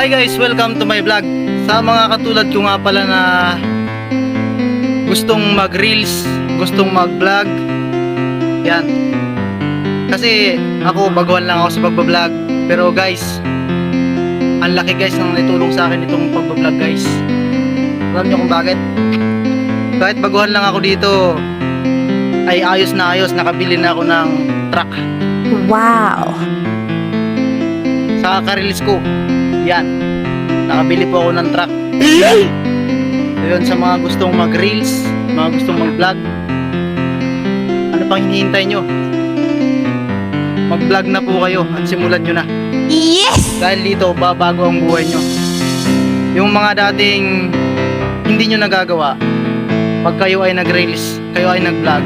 Hi guys, welcome to my vlog. Sa mga katulad ko nga pala na gustong mag-reels, gustong mag-vlog. Yan. Kasi ako baguhan lang ako sa pagbablog. Pero guys, ang laki guys ng naitulong sa akin itong pagbablog guys. Alam niyo kung bakit? Kahit baguhan lang ako dito, ay ayos na ayos, nakabili na ako ng truck Wow. sa ka-reels ko. Yan. Nakabili po ako ng truck. Ayun, sa mga gustong mag-reels, mga gustong mag-vlog. Ano pang hinihintay nyo? Mag-vlog na po kayo at simulan nyo na. Yes! Dahil dito, babago ang buhay nyo. Yung mga dating hindi nyo nagagawa, pag kayo ay nag-reels, kayo ay nag-vlog,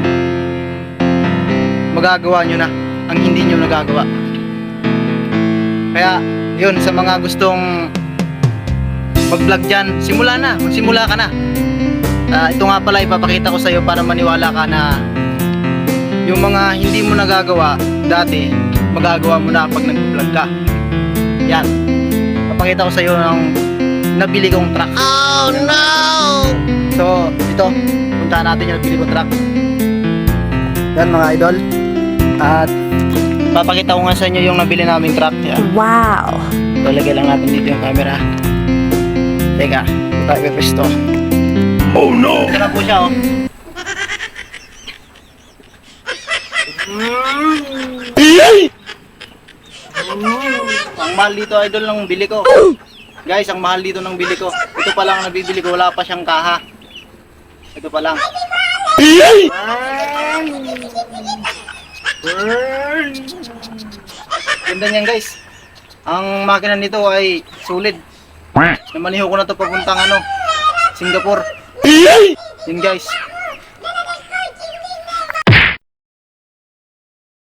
magagawa nyo na ang hindi nyo nagagawa. Kaya, yun, sa mga gustong mag-vlog dyan, simula na, magsimula ka na. Ah, ito nga pala ipapakita ko sa iyo para maniwala ka na yung mga hindi mo nagagawa dati, magagawa mo na pag nag-vlog ka. Yan. Papakita ko sa iyo ng nabili kong truck. Oh no! So, ito, puntahan natin yung nabili kong truck. Yan mga idol. At papakita ko nga sa inyo yung nabili naming truck. Yan. Wow. Lalagay lang natin dito yung camera. Teka, ito tayo pwesto. Oh no! Ito na po siya oh. Ang mahal dito idol ng bili ko. Guys, ang mahal dito ng bili ko. Ito pa lang ang nabibili ko, wala pa siyang kaha. Ito pa lang. Ganda niyan guys. Ang makina nito ay sulit. Namaniho ko na to papuntang ano, Singapore. Yun guys.